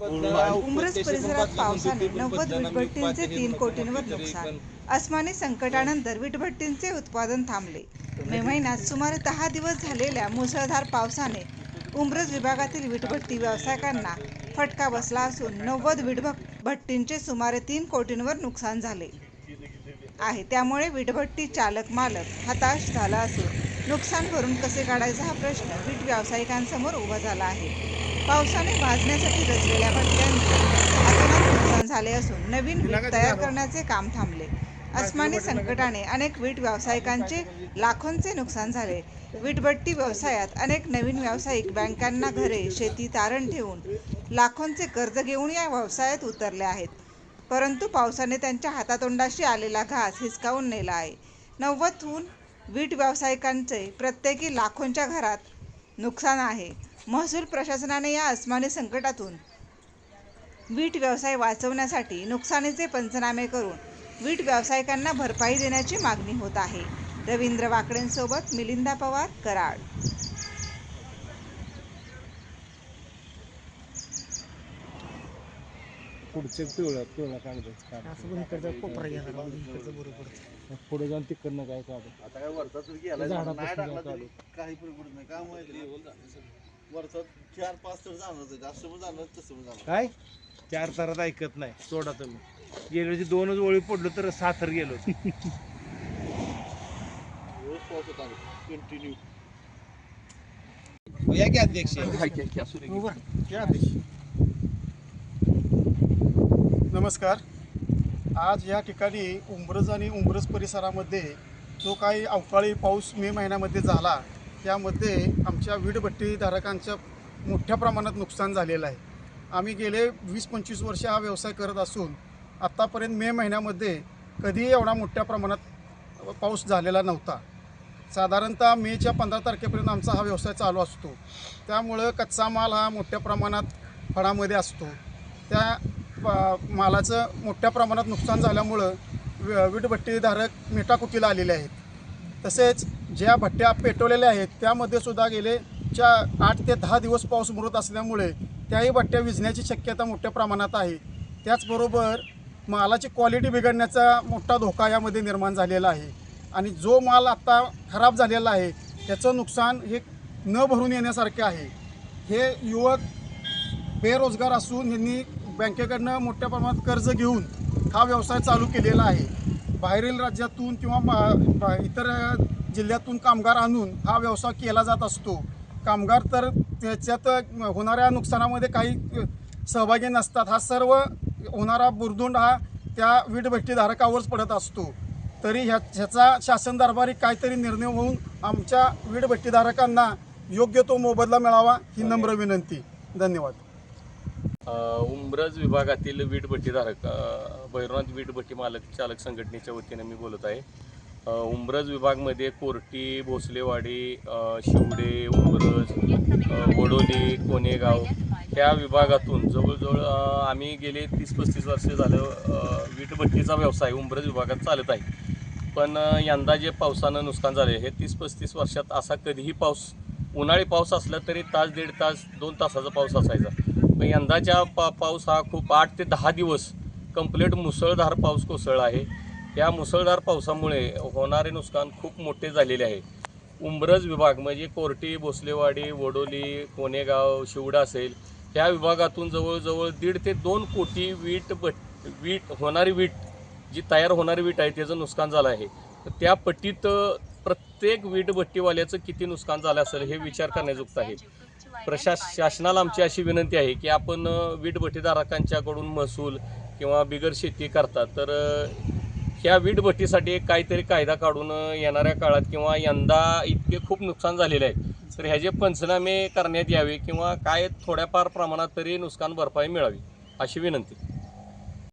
याच परिसरात पावसाने नव्वद वीटभट्टींचे तीन कोटींवर नुकसान. अस्मानी संकटानंतर वीटभट्टींचे उत्पादन थांबले. मे महिन्यात सुमारे दहा दिवस झालेल्या मुसळधार पावसाने उमरज विभागातील वीटभट्टी व्यावसायिकांना फटका बसला असून नव्वद वीटभट्टींचे सुमारे तीन कोटींवर नुकसान झाले आहे. त्यामुळे वीटभट्टी चालक मालक हताश झाला असून नुकसान भरून कसे काढायचा हा प्रश्न वीट व्यावसायिकांसमोर उभा झाला आहे. पावसाने भाजण्यासाठी रचलेल्या भट्ट्यांचे अतोनात नुकसान झाले असून नवीन वीट तयार करण्याचे काम थांबले. अस्मानी संकटाने अनेक वीट व्यावसायिकांचे लाखोंचे नुकसान झाले. वीटभट्टी व्यवसायात अनेक नवीन व्यावसायिक बँकांना घरे शेती तारण ठेवून लाखोंचे कर्ज घेऊन या व्यवसायात उतरले आहेत. परंतु पावसाने त्यांच्या हातातोंडाशी आलेला घास हिसकावून नेला आहे. नव्वदहून वीट व्यावसायिकांचे प्रत्येकी लाखोंच्या घरात नुकसान आहे. महसूल प्रशासनाने या अस्मानी संकटातून वीट व्यवसाय वाचवण्यासाठी नुकसानीचे पंचनामे करून वीट व्यावसायिकांना भरपाई देण्याची मागणी होत आहे. रवींद्र वाकडेंसोबत मिलिंदा पवार कराड. पुढचे पिवळं पिवळं पुढे जाऊन तिकडनं काय काढू? आता काय वरचा झाडापासून नाही टाकला काढू. तरी काही फरक पडत नाही वरचा चार पाच तर जाणार आहे असं पण जाणार तसं पण जाणार. काय? चार तारात ऐकत नाही. सोडा तुम्ही. गेल्या वर्षी दोनच ओळी पडलो तर साथर गेलो. रोज पाऊस होता कंटिन्यू या की अध्यक्ष. नमस्कार. आज या ठिकाणी उंबरज आणि उंबरज परिसरामध्ये जो काही अवकाळी पाऊस मे महिन्यामध्ये झाला त्यामध्ये आमच्या वीटभट्टीधारकांचं मोठ्या प्रमाणात नुकसान झालेलं आहे. आम्ही गेले वीस पंचवीस वर्ष हा व्यवसाय करत असून आत्तापर्यंत मे महिन्यामध्ये कधीही एवढा मोठ्या प्रमाणात पाऊस झालेला नव्हता. साधारणतः मेच्या पंधरा तारखेपर्यंत आमचा हा व्यवसाय चालू असतो. त्यामुळं कच्चा माल हा मोठ्या प्रमाणात फळामध्ये असतो. त्या मालाचं मोठ्या प्रमाणात नुकसान झाल्यामुळं व- वीटभट्टीधारक मेटाकुटीला आलेले आहेत. तसेच ज्या भट्ट्या पेटवलेल्या आहेत त्यामध्ये सुद्धा गेले च्या आठ ते दहा दिवस पाऊस मुरत असल्यामुळे त्याही भट्ट्या विझण्याची शक्यता मोठ्या प्रमाणात आहे. त्याचबरोबर मालाची क्वालिटी बिघडण्याचा मोठा धोका यामध्ये निर्माण झालेला आहे. आणि जो माल आत्ता खराब झालेला आहे त्याचं नुकसान हे न भरून येण्यासारखे आहे. हे युवक बेरोजगार असून यांनी बँकेकडनं मोठ्या प्रमाणात कर्ज घेऊन हा व्यवसाय चालू केलेला आहे. बाहेरील राज्यातून किंवा मा- इतर जिल्ह्यातून कामगार आणून हा व्यवसाय केला जात असतो. कामगार तर त्याच्यात होणाऱ्या नुकसानामध्ये काही सहभागी नसतात. हा सर्व होणारा बुरदुंड हा त्या वीटभट्टीधारकावरच पडत असतो. तरी ह्या ह्याचा शासन दरबारी काहीतरी निर्णय होऊन आमच्या वीटभट्टीधारकांना योग्य तो मोबदला मिळावा ही नम्र विनंती. धन्यवाद. उमरज विभागातील वीटभट्टीधारक भैरवनाथ वीटभट्टी मालक चालक संघटनेच्या वतीने मी बोलत आहे. उंब्रज विभागमध्ये कोर्टी भोसलेवाडी शिवडे उंब्रज वडोली कोणेगाव ह्या विभागातून जवळजवळ आम्ही गेले तीस पस्तीस वर्ष झालं वीटभट्टीचा व्यवसाय उंब्रज विभागात चालत आहे. पण यंदा जे पावसानं नुकसान झाले हे तीस पस्तीस वर्षात असा कधीही पाऊस उन्हाळी पाऊस असला तरी तास दीड तास दोन तासाचा पाऊस असायचा. पण यंदाच्या पा पाऊस हा खूप आठ ते दहा दिवस कंप्लीट मुसळधार पाऊस कोसळला आहे. या मुसळधार पावसामुळे होणारे नुकसान खूप मोठे झालेले आहे. उंब्रज विभाग म्हणजे कोर्टी भोसलेवाडी वडोली कोणेगाव शिवडा असेल ह्या विभागातून जवळजवळ दीड ते दोन कोटी वीट भट वीट होणारी वीट जी तयार होणारी वीट आहे त्याचं नुकसान झालं आहे. तर त्या पट्टीत प्रत्येक प्रत्येक वीटभट्टीवाल्याचं किती नुकसान झालं असेल हे विचार करण्याजुक्त आहे. प्रशास शासनाला आमची अशी विनंती आहे की आपण वीट वीटभट्टीधारकांच्याकडून महसूल किंवा बिगर शेती करतात तर ह्या वीटभट्टीसाठी एक काहीतरी कायदा काढून येणाऱ्या काळात किंवा यंदा इतके खूप नुकसान झालेले आहे तर ह्याचे पंचनामे करण्यात यावे किंवा काय थोड्याफार प्रमाणात तरी नुकसान भरपाई मिळावी अशी विनंती.